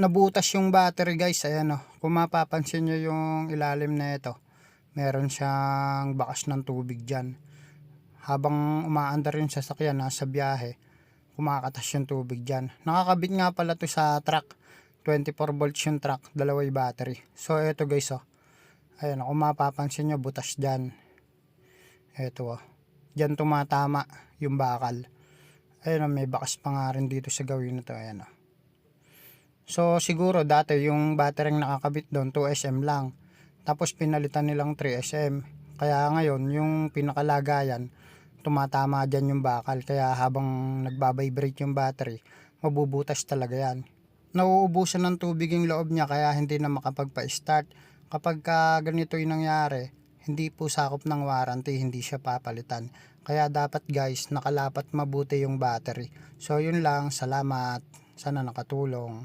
nabutas yung battery guys. Ayan o. Kung mapapansin nyo yung ilalim na ito. Meron siyang bakas ng tubig dyan. Habang umaandar yung sasakyan nasa biyahe. Kumakatas yung tubig dyan. Nakakabit nga pala to sa truck. 24 volts yung truck. Dalawa yung battery. So ito guys o. Ayan o. Kung mapapansin nyo butas dyan. Ito o. Dyan tumatama yung bakal. Ayun o, may bakas pa nga rin dito sa gawin na to. Ayan o. So siguro dati yung battery ang nakakabit doon 2SM lang. Tapos pinalitan nilang 3SM. Kaya ngayon yung pinakalagayan tumatama dyan yung bakal. Kaya habang nagbabibrate yung battery, mabubutas talaga yan. Nauubusan ng tubig yung loob niya kaya hindi na makapagpa-start. Kapag ka ganito yung nangyari, hindi po sakop ng warranty, hindi siya papalitan. Kaya dapat guys, nakalapat mabuti yung battery. So yun lang, salamat. Sana nakatulong.